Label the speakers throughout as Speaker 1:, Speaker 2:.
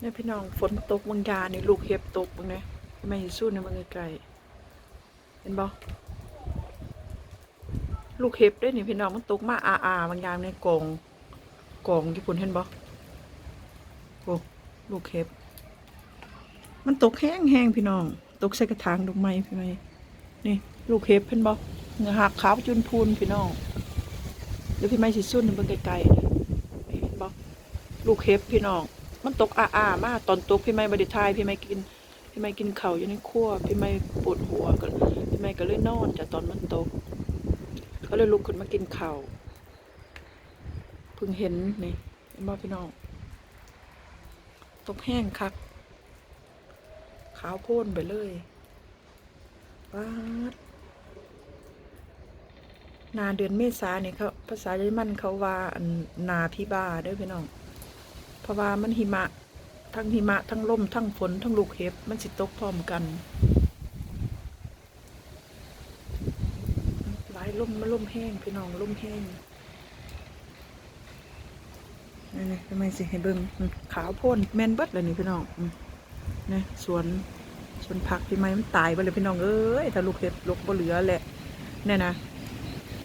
Speaker 1: เนี่ยพี่น้องฝนตกบางยานี่ลูกเห็บตกบางเนี่ยไม่เห็นสู้ในบางไกลเห็นบ่ลูกเห็บได้นี่พี่น้องมันตกมาอาอาบางยามในกองกองญี่ปุ่นเห็นบ่โอ้ลูกเห็บ มันตกแห้งแห้งพี่น้อง ตกใส่กระถางดอกไม้พี่ไม้นี่ ลูกเห็บเห็นบ่เนื้อหักขาวจุนพูนพี่น้องเดี๋ยวพี่ไม้สิสู้ในบางไกลๆนี่เห็นบ่ลูกเห็บพี่น้อง มันตกอาอามากตอนตกพี่ไม่บไดิทายพี่ไม่กิน พี่ไม่กินเข่าวอยู่ในครัวพี่ไม่ปวดหัวก็พี่ไม่ก็เลยนอนจากตอนมันตก ก็เลยลุกขึ้นมากินข้าวเพิ่งเห็นนี่เห็นบ่พี่น้องตกแห้งคัก ขาวโพ่นไปเลยป๊าดนาเดือนเมษาเนี่ยเขาภาษาเยอรมันเขาว่านาพี่บ้าด้อพี่น้อง ราะว่ามันหิมะ ทั้งหิมะ ทั้งลมทั้งฝน ทั้งลูกเห็บ มันสิตกพร้อมกัน หลายลมมันลมแห้งพี่น้องลมแห้งนี่ทำไมสิให้เบิ่งขาวพ่นแมนเบิดเลยนี่พี่น้องนี่สวนสวนผักพี่ไม้มันตายไปเลยพี่น้องเอ้ยถ้าลูกเห็บลูกบ่เหลือแหละเนี่ยนะ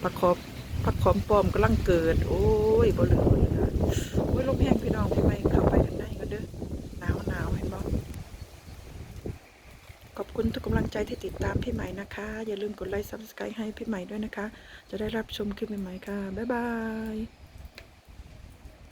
Speaker 1: ผักขอบ ผักขอมปลอมกำลังเกิด โอ้ยบ่เหลือบ่เหลือโอ้ยลมแห้งพี่น้องพี่ไม่เข้าไปกันได้กันเด้อหนาวหนาวเห็นบ่ขอบคุณทุกกำลังใจที่ติดตามพี่ใหม่นะคะ อย่าลืมกดไลค์ซับสไครต์ให้พี่ใหม่ด้วยนะคะ จะได้รับชมคลิปใหม่ๆค่ะ บ๊ายบาย